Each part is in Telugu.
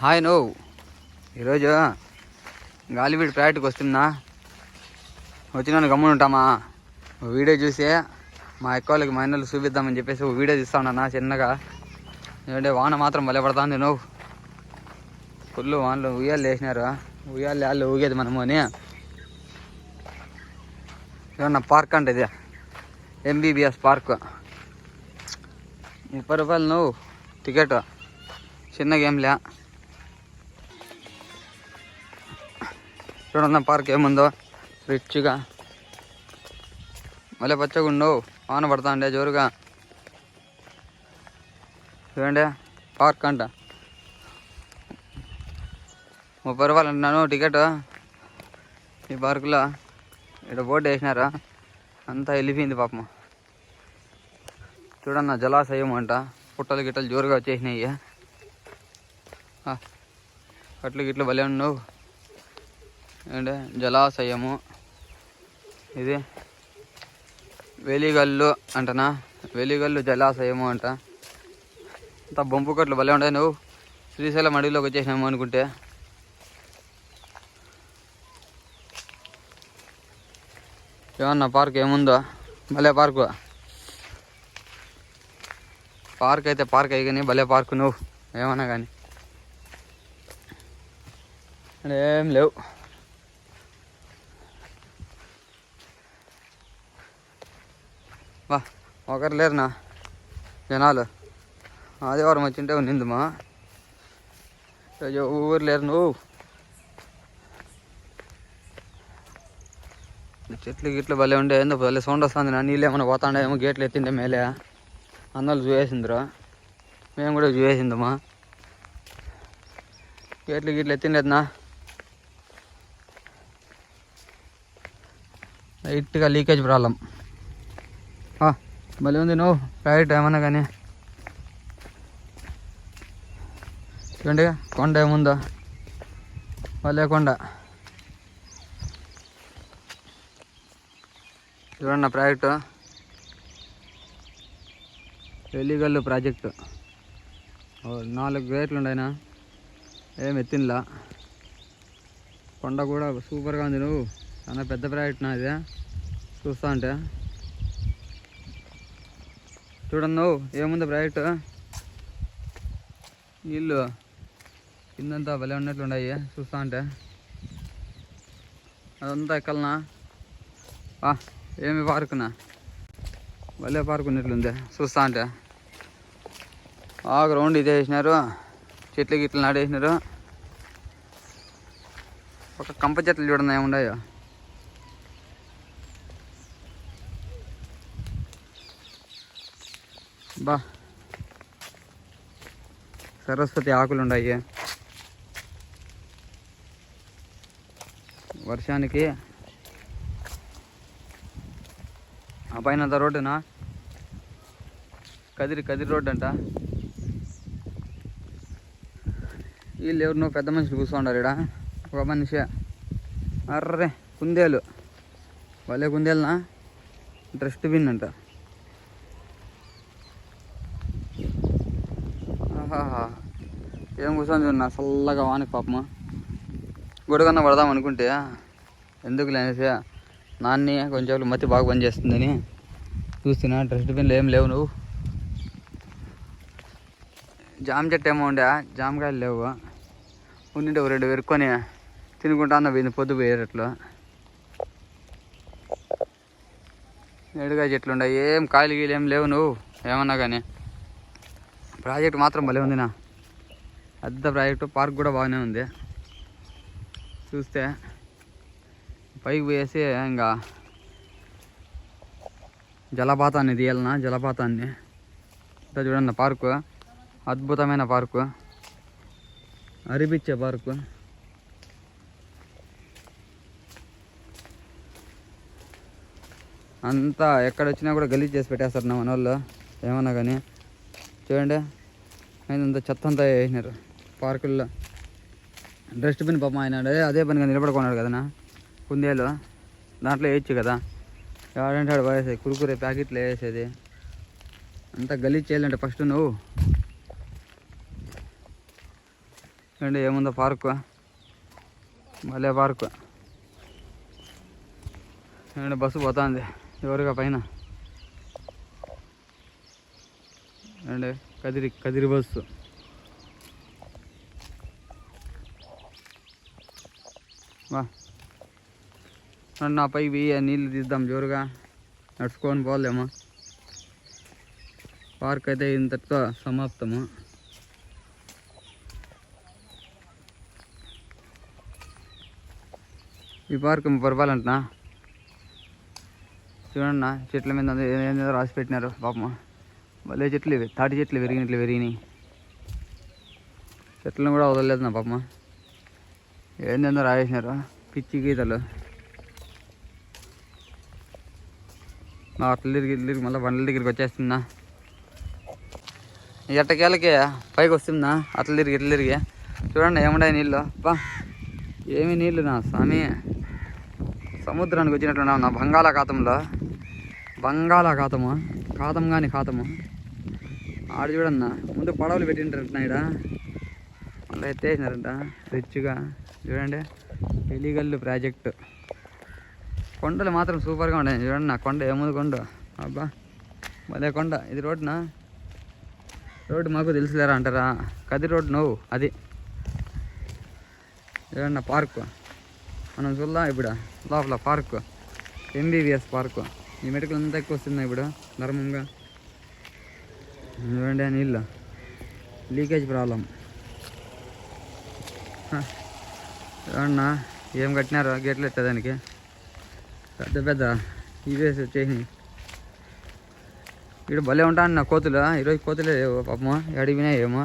Hi no. ఈరోజు గాలివీడి ప్రాజెక్ట్కి వస్తున్నా. వచ్చినాను గమ్మున ఉంటామా? వీడియో చూసి మా ఎక్కువ వాళ్ళకి మా అన్నలు చూపిద్దామని చెప్పేసి ఓ వీడియో తీస్తా ఉన్నా చిన్నగా. ఎందుకంటే వాన మాత్రం భలే పడుతుంది నువ్వు ఫుల్ వానలు ఉయ్యాలు వేసినారు ఉయ్యాలు వాళ్ళు ఊగేది మనము అని. ఏమన్నా పార్క్ అంటే ఇది. MBBS park. ముప్పై రూపాయలు నువ్వు టికెట్. చిన్న గేమ్లే. చూడండి పార్క్ ఏముందో. రిచ్గా మళ్ళీ పచ్చగుండవు వాన పడతా ఉండే జోరుగా. చూడండి పార్క్ అంట. ముప్పై రూపాయలు అంటున్నాను టికెట్ ఈ పార్కులో ఇక్కడ బోర్డు వేసినారా? అంతా వెళ్ళిపోయింది పాపం. చూడన్న జలాశయం అంట. పుట్టలు గిట్టలు జోరుగా వచ్చేసినాయి. అట్లు గిట్లు భలే ఉన్నావు. ఏంటంటే జలాశయము. ఇది వెలిగల్లు అంటనా? వెలిగల్లు జలాశయము అంట. అంత బొంపు కట్లు భలే ఉంటాయి. నువ్వు శ్రీశైలం అడవిలోకి వచ్చేసినాము అనుకుంటే. ఏమన్నా పార్క్ ఏముందో? భలే పార్కు. పార్క్ అయితే పార్క్ అయ్యి కానీ భలే పార్క్ నువ్వు. ఏమన్నా కానీ. ఏం లేవు. వా ఒకరు లేరునా? జనాలు. ఆదివారం వచ్చింటే ఉన్నిందమ్మా ఊరు లేరు నువ్వు. చెట్లు గిట్లు భలే ఉండే ఏందో భలే సౌండ్ వస్తుంది నా. నీళ్ళు ఏమైనా పోతాండే ఏమో గేట్లు ఎత్తిండే మేలే. అందరూ చూసేసిందిరా మేము కూడా చూసేసిందమ్మా గేట్లు గిట్లు ఎత్తిండేదినా లైట్గా లీకేజ్ ప్రాబ్లం. భలే ఉంది నువ్వు. రైట్ ఏమన్నా కానీ. చూడండి కొండ ఏముందో. భలే కొండ. చూడండి నా ప్రాజెక్టు వెలిగల్లు ప్రాజెక్టు ఓ నాలుగు గేట్లు ఉండయినా ఏం ఎత్తినలా కొండ కూడా సూపర్గా ఉంది నువ్వు. చాలా పెద్ద ప్రాజెక్ట్ నా ఇది. చూస్తా అంటే చూడండి ఏముంది ప్రాజెక్టు నీళ్ళు. కిందంతా భలే ఉన్నట్లున్నాయి చూస్తా అంటే అదంతా ఎక్కలనా? ఆ, ఏమి పార్కునా? భలే పార్క్ ఉన్నట్లుంది చూస్తా అంటే ఆ గ్రౌండ్ ఇదే వేసినారు. చెట్లు గిట్లు నాడేసినారు ఒక కంప చెట్లు చూడండి ఏముండాయో. బా. సరస్వతి ఆకులు ఉన్నాయి వర్షానికి ఆ పైన రోడ్డునా? కదిరి కదిరి రోడ్డు అంట వీళ్ళు ఎవరినో పెద్ద మనుషులు కూర్చోండారు ఇక్కడ ఒక మనిషి. అర్రే కుందేలు. భలే కుందేలునా? డస్ట్బిన్ అంట ఏం కూర్చొని చూడన్నా చల్లగా వానికి పాపమా గుడికన్నా పడదాం అనుకుంటే ఎందుకు లేనేసి నాన్ని కొంచెం మతి బాగా పనిచేస్తుందని చూస్తున్నా. డస్ట్బిన్లు ఏం లేవు నువ్వు. జామ చెట్టు ఏమో ఉండే జామకాయలు లేవు. ఉండింటే ఒక రెండు పెరుక్కొని తినుకుంటా అన్న పోయింది పొద్దు పోయేటట్లు. ఏడుగాయ చెట్లు ఉన్నాయి ఏం కాయలు గీలు ఏం లేవు నువ్వు. ఏమన్నా కానీ. ప్రాజెక్ట్ మాత్రం భలే ఉందినా పెద్ద ప్రాజెక్టు పార్క్ కూడా బాగానే ఉంది. చూస్తే పైకి పోయేసి ఇంకా జలపాతాన్ని తీయాలన్నా జలపాతాన్ని. ఇంత చూడండి పార్కు. అద్భుతమైన పార్కు. అరిపిచ్చే పార్కు. అంతా ఎక్కడ వచ్చినా కూడా గలీజ్ చేసి పెట్టేస్తారు నా మన వాళ్ళు ఏమన్నా కానీ. చూడండి. అంత చెత్త అంతా వేసినారు. పార్కుల్లో. డస్ట్బిన్ పాపం ఆయన అదే- పనిగా నిలబడుకున్నాడు కదనా కుందేలు. దాంట్లో వేయచ్చు కదా. ఎవడంటే ఆడు వేసేది కురుకురే ప్యాకెట్లు వేసేది. అంతా గలీజ్ చేయాలంటే ఫస్ట్ నువ్వు. ఏంటి ఏముందో పార్కు? భలే పార్కు. ఏంటి బస్సు పోతుంది. ఎవరుగా పైన? ఏంటి కదిరి కదిరి బస్సు. వా. నన్ను నా పై వెయ్యి నీళ్ళు తీద్దాం జోరుగా. నడుచుకొని పోలేము. పార్క్ అయితే ఇంతటితో సమాప్తము. ఈ పార్క్ ముప్పై చూడన్నా చెట్ల మీద ఉంది, రాసి పెట్టినారు పాపం. భలే చెట్లు తాటి చెట్లు విరిగినట్లు విరిగినాయి చెట్లను కూడా వదలలేదు నా పాపం. ఏందేందో రాసేసినారు పిచ్చి గీతలు. నా అట్ల తిరిగి తిరిగి మళ్ళీ బండ్ల దగ్గరికి వచ్చేస్తుందా? ఎట్టకేళ్ళకి పైకి వస్తుందా? అట్ల తిరిగి ఇట్ల తిరిగి. చూడండి ఏముండే నీళ్ళు. అబ్బా ఏమి నీళ్ళు నా స్వామి. సముద్రానికి వచ్చినట్లున్నావు నా బంగాళాఖాతంలో. బంగాళాఖాతము. ఖాతం కానీ ఖాతము. ఆడ చూడన్నా ముందు పడవలు పెట్టింటారంట ఈడ. మళ్ళీ ఎత్తేసినారంట. రిచ్గా చూడండి. ఎలిగల్లు ప్రాజెక్టు. కొండలు మాత్రం సూపర్గా ఉన్నాయి. చూడండి నా కొండ ఏముంది కొండ. అబ్బా భలే కొండ. ఇది రోడ్డునా? రోడ్డు మాకు తెలుసులేరా అంటారా? కది రోడ్డు నువ్వు అది. చూడండి పార్క్. మనం చూద్దాం ఇప్పుడు. లోపల పార్క్. MBBS park. ఈ మెడికల్ అంతా ఎక్కువ వస్తుంది ఇప్పుడు ధర్మంగా. చూడండి నీళ్ళు. Leakage problem. చూడన్నా ఏం కట్టినారు? గేట్లు ఎట్టా దానికి. పెద్ద పెద్ద ఇవే వచ్చేసి ఇక్కడ భలే ఉంటా అన్న కోతులు. ఈరోజు కోతులే లేవు పాపమా. అడిగినా ఏమో.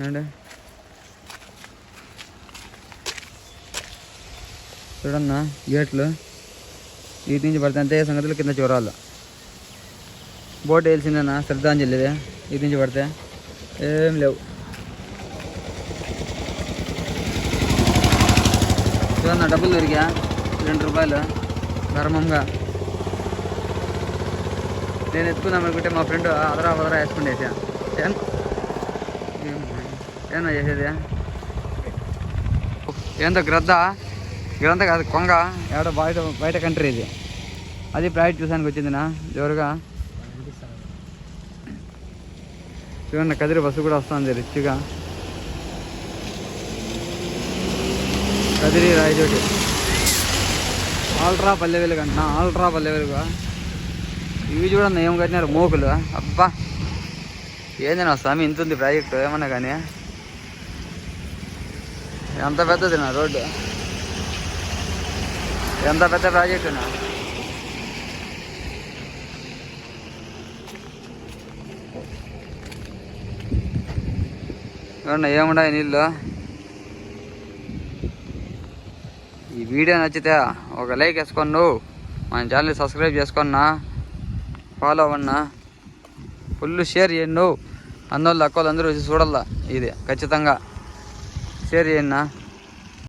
ఏమండి చూడన్నా గేట్లు. వీటి నుంచి పడితే అంతే సంగతులు కింద చూడాలి బోట్ వేయాల్సిందేనా? శ్రద్ధాంజలిదే. ఇది నుంచి పడితే ఏం లేవు. ఏమన్నా డబ్బులు దొరికా? రెండు రూపాయలు. ధర్మంగా. నేను ఎత్తుకుందాం అనుకుంటే మా ఫ్రెండ్ అదరా బదరా వేసుకుండేసా ఏం? ఏమన్నా చేసేది? ఏందో గ్రద్ద? గ్రంథ కాదు కొంగ. ఏడో బయట బయట కంట్రీ ఇది. అది ప్రైవేట్ చూసానికి వచ్చిందినా? జోరుగా. చూడండి కదిరి బస్సు కూడా వస్తుంది రిచ్గా. కదిరి రాయచోటి. ఆల్ట్రా పల్లె వెలుగు అంటున్నా ఆల్ట్రా పల్లె వెలుగు ఇవి చూడండి ఏం కట్టినారు. మోకులు. అబ్బా. ఏంది స్వామి ఇంత ఉంది ప్రాజెక్టు? ఏమన్నా కానీ? ఎంత పెద్దది నా రోడ్డు? ఎంత పెద్ద ప్రాజెక్టు నా? చూడండి ఏముండాయి నీళ్ళు? ఈ వీడియో నచ్చితే ఒక లైక్ వేసుకొని నువ్వు మన ఛానల్ని సబ్స్క్రైబ్ చేసుకున్నా ఫాలో అవ్వన్నా ఫుల్ షేర్ చేయండి. నువ్వు అన్నోళ్ళు అందరూ వచ్చి చూడాలా ఇది ఖచ్చితంగా షేర్ చేయండి